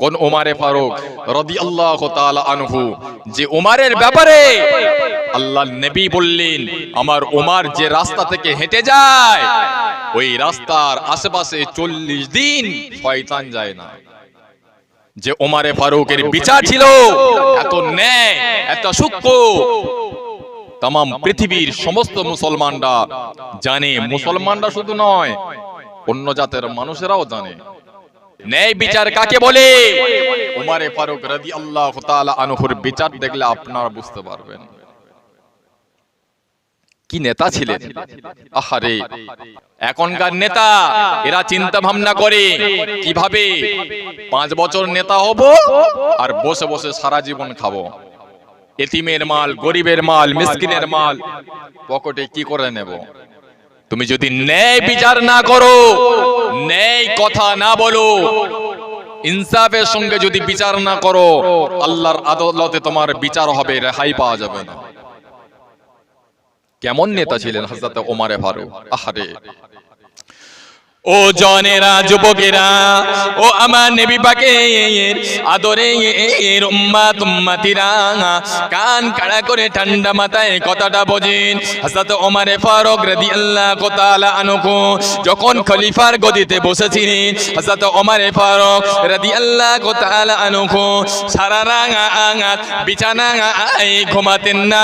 কোন ওমারে ফারুক রাদিয়াল্লাহু তাআলা আনহু? যে ওমারের ব্যাপারে আল্লাহ নবী বললেন আমার ওমার যে রাস্তা থেকে হেঁটে যায় ওই রাস্তার আশেপাশে চল্লিশ দিন শয়তান যায় না। যে ওমারে ফারুকের বিচার ছিল এত ন্যায় এত সূক্ষ্ম তাম পৃথিবীর সমস্ত মুসলমানরা জানে। মুসলমানরা শুধু নয় অন্য জাতের মানুষেরাও জানে। ন্যায় বিচার কাকে বলে? উমারে ফারুক রাদি আল্লাহ আনহুর বিচার দেখলে আপনারা বুঝতে পারবেন। কি নেতা ছিলেন? আহারে এখনকার নেতা এরা চিন্তা ভাবনা করে কীভাবে পাঁচ বছর নেতা হব আর বসে বসে সারা জীবন খাব? এতিমের মাল গরিবের মাল মিসকিনের মাল পকেটে কি করে নেব? তুমি যদি ন্যায় বিচার না করো ন্যায় কথা না বলো। ইনসাফের সঙ্গে যদি বিচার না করো, আল্লাহর আদালতে তোমার বিচার হবে, রেহাই পাওয়া যাবে না। কেমন নেতা ছিলেন হাজরাতে ওমারে ফারুক? আহারে। ও জনেরা যুবকেরা, ও আমার নবী পাকের আদরে কান কাড়া করে ঠান্ডা মাথায় কথাটা বোঝেন। হযরত ওমর ফারুক রাদিয়াল্লাহু তাআলা আনহু যখন খলিফার গদিতে বসেছিলেন, হযরত ওমর ফারুক রাদিয়াল্লাহু তাআলা আনহু সারা রাত বিছানা আই ঘুমাতেন না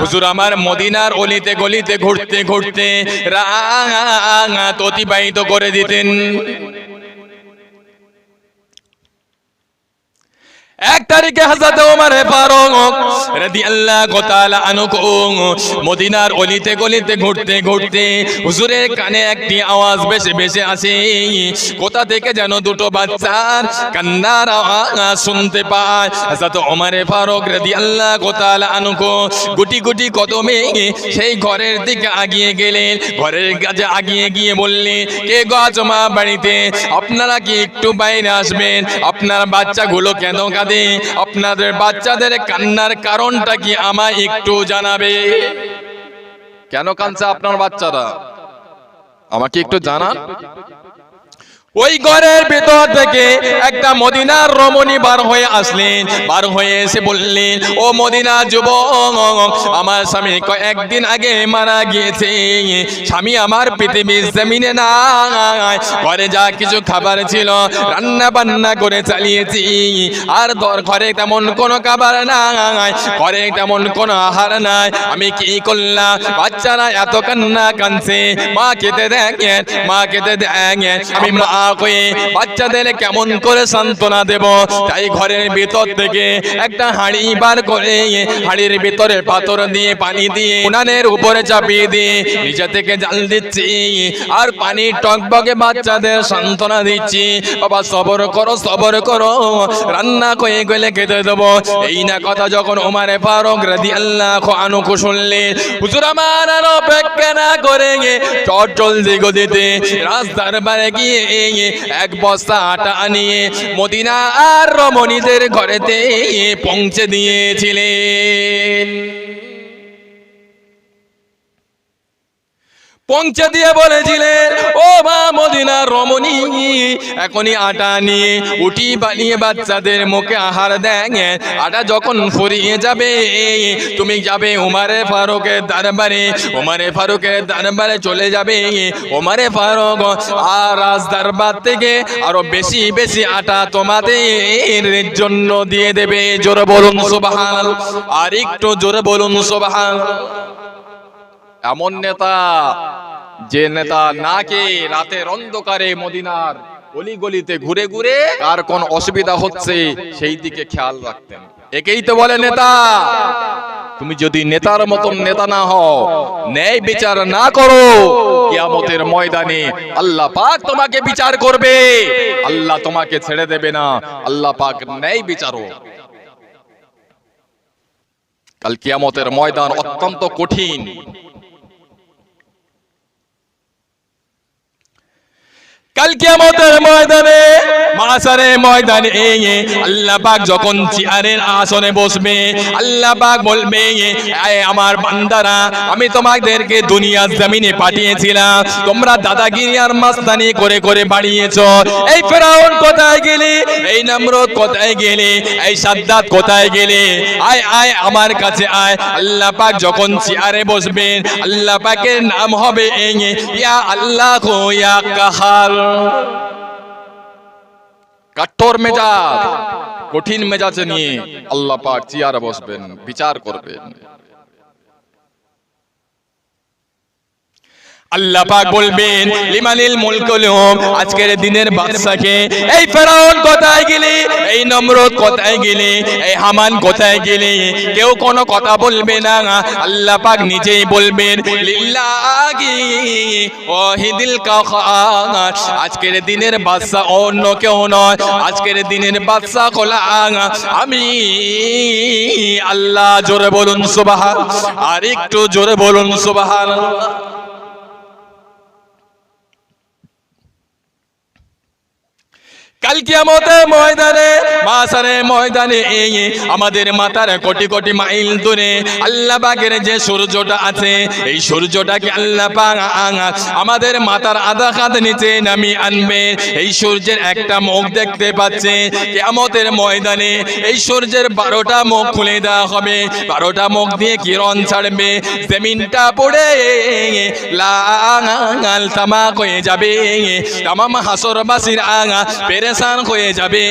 হুজুর আমার মদিনার অলিতে গলিতে ঘুরতে ঘুরতে রাত অতিবাহিত করে দিতেন। এক তারিখে হযরত ওমর ফারুক রাদিয়াল্লাহু তাআলা আনহু মদিনার অলিতে গলিতে ঘুরতে ঘুরতে হুজুরের কানে একটি আওয়াজ বেশি বেশি আসে। কোথা থেকে যেন দুটো বাচ্চার কান্নার আওয়াজ শুনতে পায়। হযরত ওমর ফারুক রাদিয়াল্লাহু তাআলা আনহু গুটি গুটি কদমে সেই ঘরের দিকে আগিয়ে গেলেন। ঘরের কাছে আগিয়ে গিয়ে বললেন, কে গো আজমা বাড়িতে? আপনারা কি একটু বাইরে আসবেন? আপনার বাচ্চাগুলো কেন কাঁদে? আপনাদের বাচ্চাদের কান্নার কারণটা কি আমায় একটু জানাবে? কেন কাঁদছে আপনার বাচ্চারা? আমাকে একটু জানান। ওই ঘরের ভেতর থেকে একটা মদিনার রমণী বার হয়ে আসলেন। বার হয়ে এসে বললেন, ও মদিনা যুবক, আমার স্বামী কয়েকদিন আগে মারা গিয়েছে। স্বামী আমার পৃথিবীর জমিনে নাই। ঘরে যা কিছু খাবার ছিল রান্না বান্না করে চালিয়েছি। আর দর ঘরে তেমন কোনো খাবার নাই। ঘরে তেমন কোনো আহার নাই। আমি কি করলাম? বাচ্চারা এত কান্না কানছে মা খেতে দেখেন, মা খেতে দেখেন। আমি মা বাচ্চাদের কেমন করে সান্ত্বনা দেব? তাই ঘরের ভিতর থেকে একটা হাঁড়ি বার করে হাঁড়ির ভিতরে পাথর দিয়ে পানি দিয়ে উনানের উপরে চাপিয়ে দিয়ে নিচে থেকে জাল দিচ্ছি। আর পানি টকবগে বাচ্চাদের সান্ত্বনা দিচ্ছি। বাবা, সবর করো সবর করো, রান্না করে গেলে খেতে দেবো। এই না কথা যখন ওমারে ফারুক রাদি আল্লাহ আনুকু শুনলেন হুজুর আমার আর অপেক্ষা না করে চট জলদি গদিতে রাস্তার বারে গিয়ে এক বস্তা আটা নিয়ে মদিনা আর রমণীদের ঘরেতে পৌঁছে দিয়েছিলেন। পৌঁছে দিয়ে বলেছিলেন, ও মা মদিনা রমণী, এখনই আটা নিয়ে, উটি বানিয়ে বাচ্চাদের মুখে আহার দেন আটা যখন ফুরিয়ে যাবে, তুমি যাবে উমারে ফারুকের দরবারে, উমারে ফারুকের দরবারে চলে যাবে, উমারে ফারুক আর রাজ দরবার থেকে আরও বেশি বেশি আটা তোমাদের জন্য দিয়ে দেবে। জোরে বলুন সুবহান আর একটু জোরে বলুন সুবহান এমন নেতা যে নেতা নাকে রাতের অন্ধকারে মদিনার গলি গলিতে ঘুরে ঘুরে কার কোন অসুবিধা হচ্ছে সেই দিকে খেয়াল রাখতেন। একেই তো বলে নেতা। তুমি যদি নেতার মতন নেতা না হও ন্যায় বিচার না করো কিয়ামতের ময়দানে আল্লাহ পাক তোমাকে বিচার করবে। আল্লাহ তোমাকে ছেড়ে দেবে না। আল্লাহ পাক ন্যায় বিচারো কাল কিয়ামতের ময়দান অত্যন্ত কঠিন। কাল ময়দানে ময়দানে চেয়ারের আসনে বসবে, আল্লাহ বলবে আমার বান্দারা, আমি তোমাদেরকে দুনিয়ার জমিনে পাঠিয়েছিলাম, তোমরা দাদাগিরি আর মাস্তানি করে করে বাড়িয়েছো। এই ফেরাউন কোথায় গেলি? এই নমরুদ কোথায় গেলি? এই সাদ্দাত কোথায় গেলি? আয় আয় আমার কাছে আয়। আল্লাহ পাক যখন চেয়ারে বসবেন, আল্লাহ পাকের নাম হবে ইয়া আল্লাহ ইয়া কাহার। কাঠোর মেজাজ কঠিন মেজাজ নিয়ে আল্লাহ পাক চেয়ার বসবেন বিচার করবেন। আল্লাহ পাক বলবেন লিমানিল মুলকুল হুম আজকের দিনের বাদশাকে এই ফেরাউন কোথায় গেলি? এই নমরুদ কোথায় গেলি? এই হামান কোথায় গেলি? কেউ কোনো কথা বলবে না আল্লাহ পাক নিজেই বলবেন লিল্লাহি ওয়াহিদিল কাহার আজকের দিনের বাদশা অন্য কেউ নয় আজকের দিনের বাদশা খোলা আমি আল্লাহ জোরে বলুন সুবহান আর একটু জোরে বলুন সুবহান কাল কিয়ামতের ময়দানে মাসারে ময়দানে এই আমাদের মাথার কোটি কোটি মাইল দূরে আল্লাহ যে সূর্যটা আছে, এই সূর্যটাকে আল্লাহ আমাদের মাথার আধা হাত নিচে নামি আনবে। এই সূর্যের একটা মুখ দেখতে পাচ্ছে। কিয়ামতের ময়দানে এই সূর্যের বারোটা মুখ খুলে দেওয়া হবে। বারোটা মুখ দিয়ে কিরণ ছাড়বে। জমিনটা পড়ে লাল তামাক হয়ে যাবে। তামাম হাসরবাসীর আঙা পেরেশান হয়ে যাবে।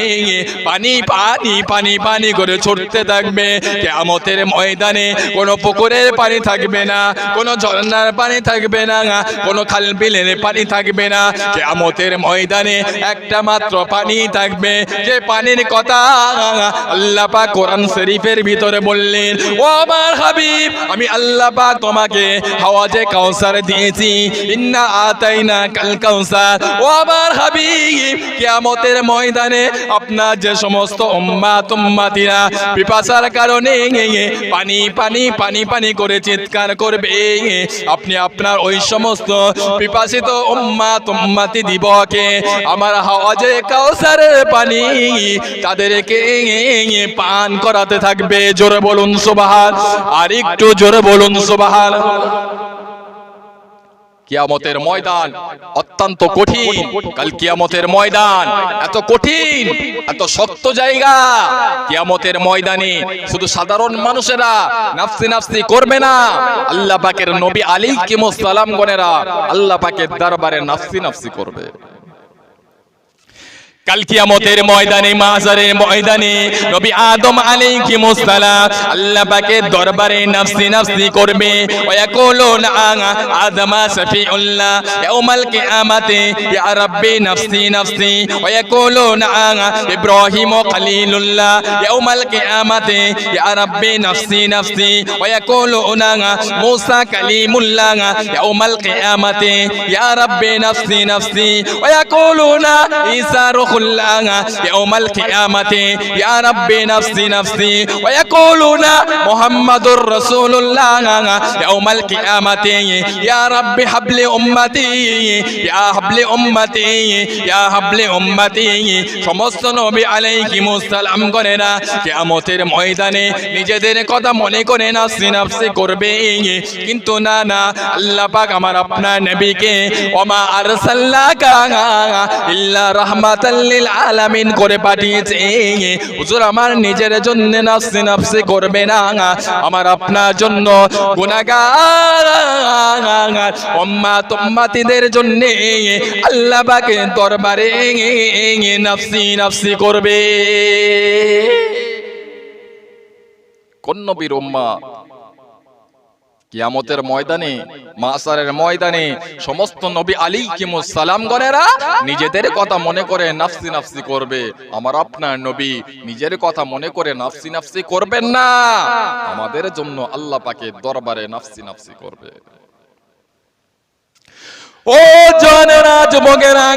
পানি পানি পানি পানি করে ছুটতে থাকবে। কেমতের ময়দানে কোনো পুকুরের পানি থাকবে না, কোনো ঝর্ণার পানি থাকবে না, কোনো খাল বিলের পানি থাকবে না। কেমতের ময়দানে একটা মাত্র পানি থাকবে। যে পানির কথা আল্লাহ পাক কোরআন শরীফের ভিতরে বললেন, ও আমার হাবিব, আমি আল্লাহ পাক তোমাকে হাওয়াজে কাউসার দিয়েছি। ইন্না আতাইনা কাল কাউসার। ও আমার হাবিব, কিয়ামতের ময়দানে আপনার যে সমস্ত উম্মাত উম্মাতিরা পিপাসার কারণে পানি পানি পানি পানি করে চিৎকার করবে আপনি আপনার ওই সমস্ত পিপাসিত উম্মাত উম্মাতি দিবকে, আমার হাওয়াজে কাউসারের পানি তাদেরকে পান করাতে থাকবে। জোরে বলুন সুবহান আর একটু জোরে বলুন সুবহান। কিয়ামতের ময়দান অত্যন্ত কঠিন। কাল কিয়ামতের ময়দান এত কঠিন এত শক্ত জায়গা। কিয়ামতের ময়দানে শুধু সাধারণ মানুষেরা নাফসি নাফসি করবে না। আল্লাহ পাকের নবী আলী সালাম গনেরা আল্লাহ পাকের দরবারে নাফসি নাফসি করবে। কাল কিয়ামতের ময়দানে, মাজারের ময়দানে নবী আদম আলাইহিস সালাম আল্লাহ পাকের দরবারে নফসি নফসি করবে। ওয়া ইয়াকুলুন আদমা সফিউল্লাহ ইয়াউমাল কিয়ামাতে, ইয়া রাব্বি নফসি নফসি। ওয়া ইয়াকুলুন ইব্রাহিম খলিলুল্লাহ, ইয়াউমাল কিয়ামাতে, ইয়া রাব্বি নফসি নফসি। ওয়া ইয়াকুলুন মুসা কালিমুল্লাহ, ইয়াউমাল কিয়ামাতে, ইয়া রাব্বি নফসি নফসি। ওয়া ইয়াকুলুন ঈসা الله يوم القيامة يا ربي نفسي نفسي ويقولون محمد رسول الله يوم القيامة يا ربي حبل أمتي يا حبل أمتي يا حبل أمتي সমস্ত নবী আলাইহিমুস সালাম করে না কিয়ামতের ময়দানে নিজেদের কথা মনে করে না সিনাফসি করবে কিন্তু না না আল্লাহ পাক আমার আপনার নবীকে ওমা আরসাল্লাকা ইল্লা রাহমাতাল লিল আলামিন করে পাঠিয়েছে। হুজুর, আমার নিজের জন্য নাফসি নাফসি করবে না। আমার আপনার জন্য গুনাহগার। উম্মাত উম্মাতিদের জন্য আল্লাহ পাকের দরবারে নাফসি নাফসি করবে। কোন নবীর উম্মা? কিয়ামতের ময়দানে মাসারের ময়দানে সমস্ত নবী আলী কিমুস সালাম গণেরা নিজেদের কথা মনে করে নাফসি নাফসি করবে। আমার আপনার নবী নিজের কথা মনে করে নাফসি নাফসি করবেন না। আমাদের জন্য আল্লাহ পাকে দরবারে নাফসি নাফসি করবে। ও জনেরা যুবকেরা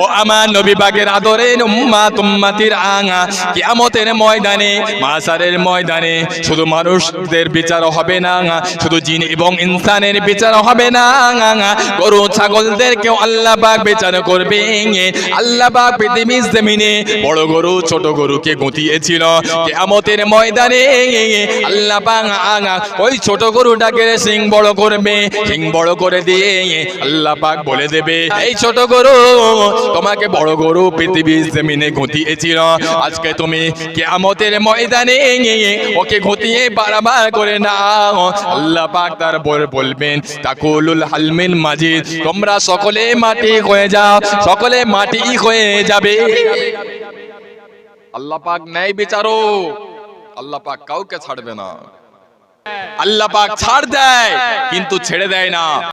ও আমার নবী বাগের আদরের উম্মা, তুম্মাতির আঙা। কিয়ামতের ময়দানে, মাসারের ময়দানে শুধু মানুষদের বিচার হবে না, শুধু জিন এবং ইনসানের বিচার হবে না, গরু ছাগলদেরকেও আল্লাহ পাক বিচার করবে। আল্লাহ পাক পৃথিবীর জমিনে বড় গরু, ছোট গরুকে গুঁতিয়েছিল। কিয়ামতের ময়দানে আল্লাহ পাক ওই ছোট গরুটাকে সিং বড় করবে, সিং বড় করে দিয়ে আল্লাহ পাক বলে দেবে এই ছোট গরু তোমাকে বড় গরু পৃথিবীর জমিনে ঘটিয়েছিল। আজকে তুমি কিয়ামতের ময়দানে ওকে ঘটিয়ে বারবার করে নাও। আল্লাহ পাক তার বল বলবেন তাকুলুল হালমিন মাজিদ তোমরা সকলে মাটি হয়ে যাও সকলে মাটি হয়ে যাবে। আল্লাহ পাক ন্যায় বিচারো আল্লাহ পাক কাউকে ছাড়বে না। আল্লাহ পাক ছাড় দেয় কিন্তু ছেড়ে দেয় না।